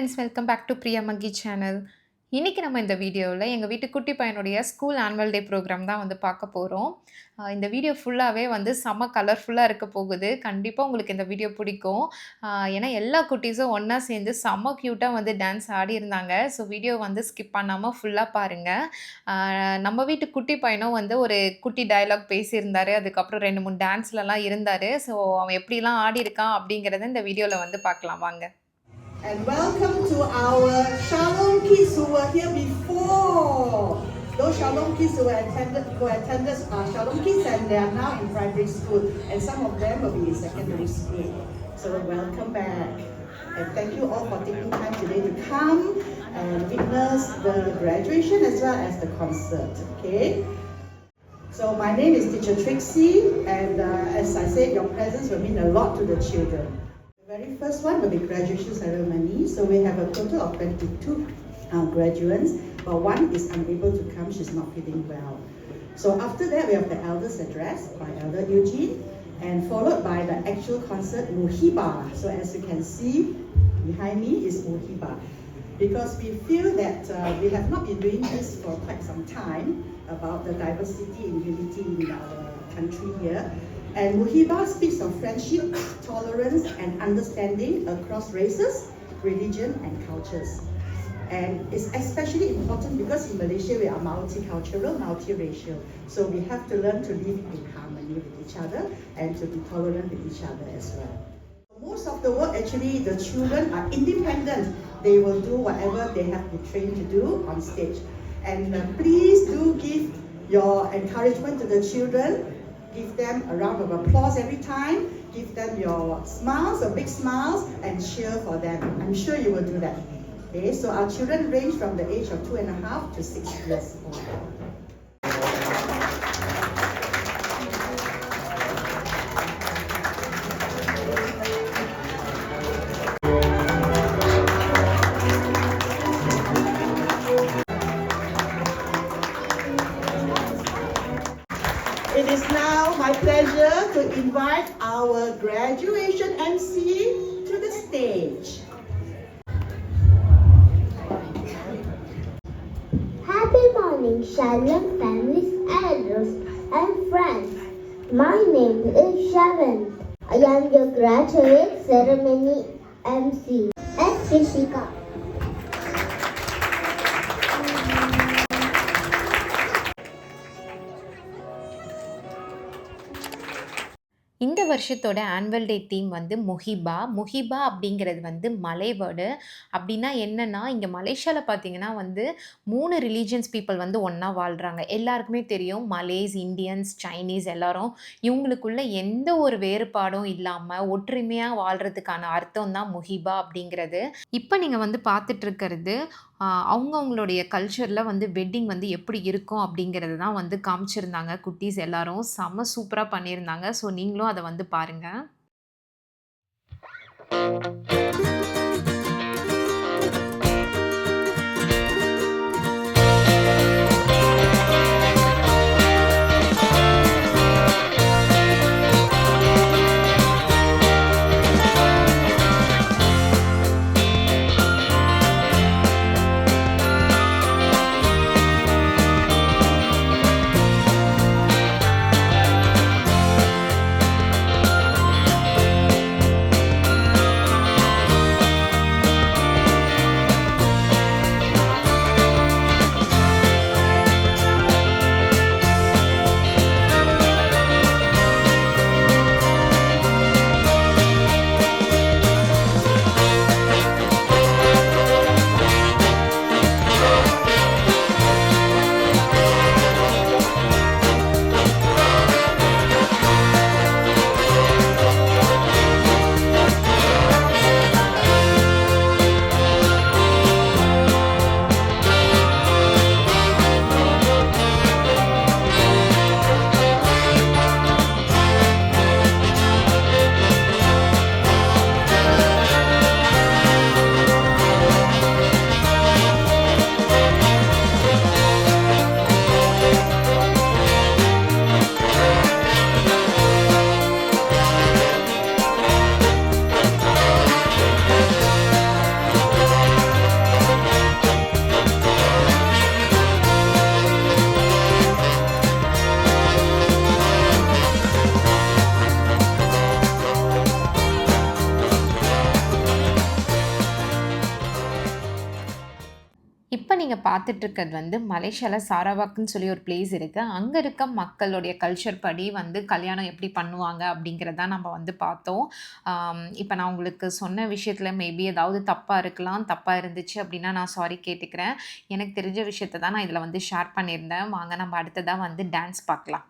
Friends welcome back to Priya monkey channel இன்றைக்கி நம்ம இந்த வீடியோவில் எங்கள் வீட்டு குட்டி பையனுடைய ஸ்கூல் ஆனுவல் டே ப்ரோக்ராம் தான் வந்து பார்க்க போகிறோம் இந்த வீடியோ ஃபுல்லாகவே வந்து செம்ம கலர்ஃபுல்லாக இருக்க போகுது. கண்டிப்பாக உங்களுக்கு இந்த வீடியோ பிடிக்கும். ஏன்னா எல்லா குட்டீஸும் ஒன்றா சேர்ந்து செம்ம க்யூட்டாக வந்து டான்ஸ் ஆடி இருந்தாங்க. ஸோ வீடியோ வந்து ஸ்கிப் பண்ணாமல் ஃபுல்லாக பாருங்கள் நம்ம வீட்டு குட்டி பையனும் வந்து ஒரு குட்டி டயலாக் பேசியிருந்தார். அதுக்கப்புறம் ரெண்டு மூணு டான்ஸ்லலாம் இருந்தார். ஸோ அவன் எப்படிலாம் ஆடி இருக்கான் அப்படிங்கிறத இந்த வீடியோவில் வந்து பார்க்கலாம். வாங்க. And welcome to our Shalom kids who were here before. Those Shalom kids who attended who attended uh, Shalom kids and they are now in primary school and some of them will be in secondary school. So welcome back. And thank you all for taking time today to come and witness the graduation as well as the concert. Okay. So my name is Teacher Trixie, and uh, as I said, your presence will mean a lot to the children. Very first one will be graduation ceremony. So we have a total of 22 uh, graduates, but one is unable to come. She's not feeling well. So after that, we have the elders address by Elder Eugene, and followed by the actual concert Muhiba. So as you can see behind me is Muhiba. Because we feel that uh, we have not been doing this for quite some time about the diversity and unity in our country here. And Muhiba speaks of friendship, tolerance, and understanding across races, religion, and cultures. And it's especially important because in Malaysia we are multicultural, multiracial. So we have to learn to live in harmony with each other and to be tolerant with each other as well. Most of the work actually the children are independent. They will do whatever they have been trained to do on stage. And uh, please do give your encouragement to the children. Give them a round of applause every time. Give them your smiles, or big smiles, and cheer for them. I'm sure you will do that. Okay, so our children range from the age of two and a half to six years old. It is now my pleasure to invite our graduation MC to the stage. Happy morning, Shalom families, elders, and friends. My name is Sharon. I am your graduate ceremony MC at. வருஷத்தோட annual day theme வந்து முஹிபா. முஹிபா அப்படிங்கிறது வந்து மலை word. அப்படின்னா என்னன்னா இங்கே மலேசியாவில் பார்த்தீங்கன்னா வந்து மூணு ரிலீஜியன்ஸ் பீப்புள் வந்து ஒன்றா வாழ்கிறாங்க எல்லாருக்குமே தெரியும் மலேஸ் இந்தியன்ஸ் சைனீஸ் எல்லாரும். இவங்களுக்குள்ள எந்த ஒரு வேறுபாடும் இல்லாமல் ஒற்றுமையாக வாழ்கிறதுக்கான அர்த்தம் தான் முஹிபா அப்படிங்கிறது. இப்போ நீங்கள் வந்து பார்த்துட்ருக்கிறது அவங்கவுங்களுடைய கல்ச்சரில் வந்து வெட்டிங் வந்து எப்படி இருக்கும் அப்படிங்கிறது தான் வந்து காமிச்சிருந்தாங்க குட்டீஸ் எல்லாரும். செம்ம சூப்பராக பண்ணியிருந்தாங்க. ஸோ நீங்களும் அதை வந்து பாருங்கள் பார்த்துட்ருக்கிறது வந்து மலேசியாவில் சாராவாக்குன்னு சொல்லி ஒரு பிளேஸ் இருக்குது அங்கே இருக்க மக்களுடைய கல்ச்சர் படி வந்து கல்யாணம் எப்படி பண்ணுவாங்க அப்படிங்கிறத நம்ம வந்து பார்த்தோம். இப்போ நான் உங்களுக்கு சொன்ன விஷயத்தில் மேபி ஏதாவது தப்பாக இருக்கலாம் தப்பாக இருந்துச்சு அப்படின்னா நான் சாரி கேட்டுக்கிறேன். எனக்கு தெரிஞ்ச விஷயத்த தான் நான் இதில் வந்து ஷேர் பண்ணியிருந்தேன். வாங்க நம்ம அடுத்ததாக வந்து டான்ஸ் பார்க்கலாம்.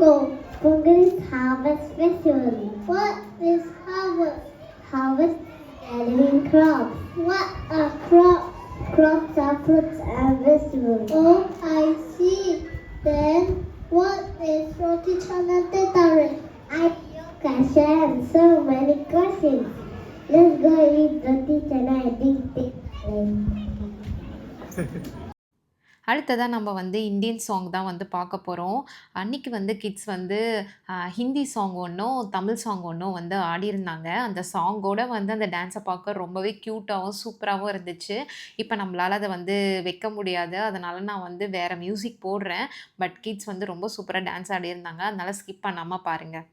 Pongo is harvest festival. What is harvest? Harvest gathering crops. What are crops? Crops are fruits and vegetables. Oh, I see. Then what is roti chana tetare? I question so many questions. Let's go eat roti chana and it. அடுத்ததாக நம்ம வந்து Indian song தான் வந்து பார்க்க போகிறோம் அன்றைக்கி வந்து kids வந்து ஹிந்தி சாங் ஒன்றும் தமிழ் சாங் ஒன்றும் வந்து ஆடியிருந்தாங்க. அந்த சாங்கோட வந்து அந்த டான்ஸை பார்க்க ரொம்பவே க்யூட்டாகவும் சூப்பராகவும் இருந்துச்சு. இப்போ நம்மளால் அதை வந்து வைக்க முடியாது. அதனால் நான் வந்து வேறு மியூசிக் போடுறேன். பட் கிட்ஸ் வந்து ரொம்ப சூப்பராக டான்ஸ் ஆடியிருந்தாங்க. அதனால் ஸ்கிப் பண்ணாமல் பாருங்கள்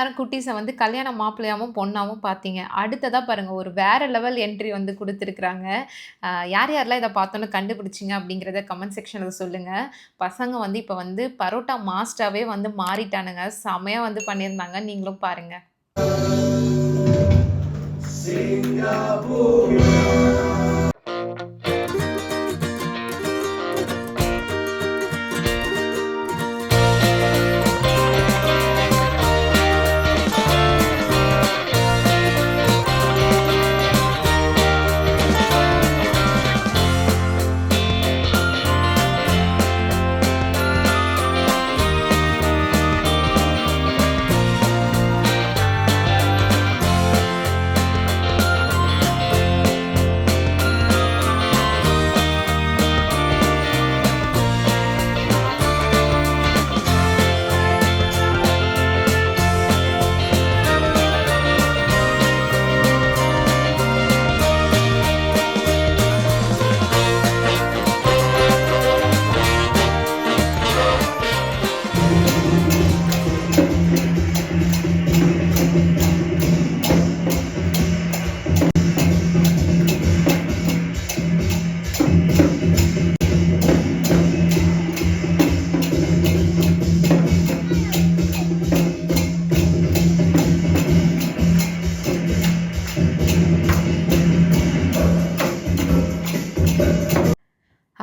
நேரம் குட்டீஸை வந்து கல்யாண மாப்பிள்ளையாவும் பொண்ணாகவும் பார்த்தீங்க. அடுத்ததாக பாருங்கள் ஒரு வேறு லெவல் என்ட்ரி வந்து கொடுத்துருக்குறாங்க. யார் யாரெல்லாம் இதை பார்த்தோன்னு கண்டுபிடிச்சிங்க அப்படிங்கிறத கமெண்ட் செக்ஷனில் சொல்லுங்கள் பசங்க வந்து இப்போ வந்து பரோட்டா மாஸ்டாகவே வந்து மாறிட்டானுங்க. செமையாக வந்து பண்ணியிருந்தாங்க. நீங்களும் பாருங்கள்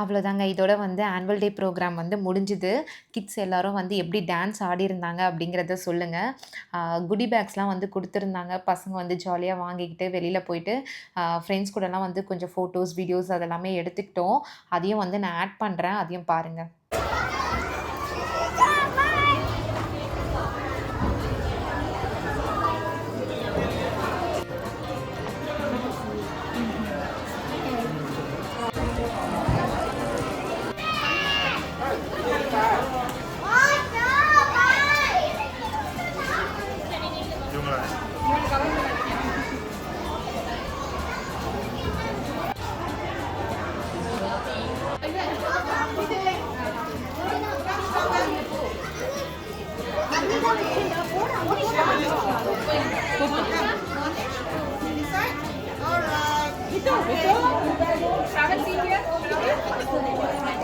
அவ்வளோதாங்க இதோட வந்து ஆனுவல் டே ப்ரோக்ராம் வந்து முடிஞ்சுது. கிட்ஸ் எல்லாரும் வந்து எப்படி டான்ஸ் ஆடியிருந்தாங்க அப்படிங்கிறத சொல்லுங்கள் குடி பேக்ஸ்லாம் வந்து கொடுத்துருந்தாங்க. பசங்க வந்து ஜாலியாக வாங்கிக்கிட்டு வெளியில் போயிட்டு ஃப்ரெண்ட்ஸ் கூடலாம் வந்து கொஞ்சம் ஃபோட்டோஸ் வீடியோஸ் அதெல்லாமே எடுத்துக்கிட்டோம். அதையும் வந்து நான் ஆட் பண்ணுறேன் அதையும் பாருங்கள்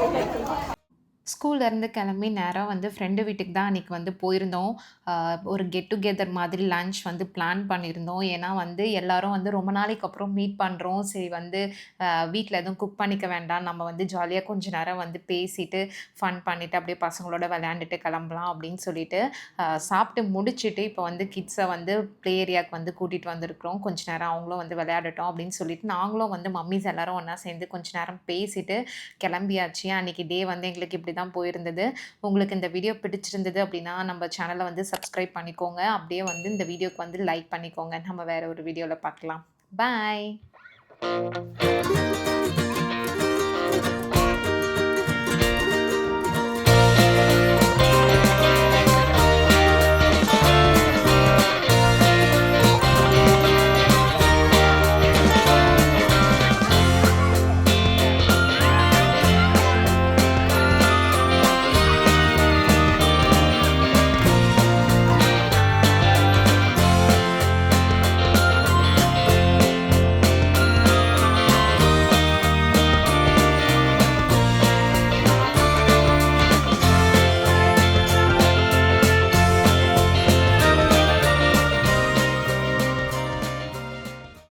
Gracias. ஸ்கூல்லேருந்து கிளம்பி நேராக வந்து ஃப்ரெண்டு வீட்டுக்கு தான் அன்றைக்கி வந்து போயிருந்தோம். ஒரு கெட் டுகெதர் மாதிரி லன்ச் வந்து பிளான் பண்ணியிருந்தோம். ஏன்னா வந்து எல்லாரும் வந்து ரொம்ப நாளைக்கு அப்புறம் மீட் பண்ணுறோம் சரி வந்து வீட்டில் எதுவும் குக் பண்ணிக்க வேண்டாம். நம்ம வந்து ஜாலியாக கொஞ்ச நேரம் வந்து பேசிட்டு ஃபன் பண்ணிவிட்டு அப்படியே பசங்களோட விளையாண்டுட்டு கிளம்பலாம் அப்படின்னு சொல்லிட்டு சாப்பிட்டு முடிச்சுட்டு இப்போ வந்து கிட்ஸை வந்து ப்ளே ஏரியாவுக்கு வந்து கூட்டிகிட்டு வந்திருக்கிறோம். கொஞ்ச நேரம் அவங்களும் வந்து விளையாடட்டும் அப்படின்னு சொல்லிட்டு நாங்களும் வந்து மம்மிஸ் எல்லாரும் ஒன்றா சேர்ந்து கொஞ்ச நேரம் பேசிட்டு கிளம்பியாச்சு. அன்றைக்கி டே வந்து எங்களுக்கு இப்படி தான் போயிருந்தது. உங்களுக்கு இந்த வீடியோ பிடிச்சிருந்தது அப்படின்னா நம்ம சேனலை வந்து சப்ஸ்கிரைப் பண்ணிக்கோங்க. அப்படியே வந்து இந்த வீடியோக்கு வந்து லைக் பண்ணிக்கோங்க. நம்ம வேறு ஒரு வீடியோவில் பார்க்கலாம். பாய்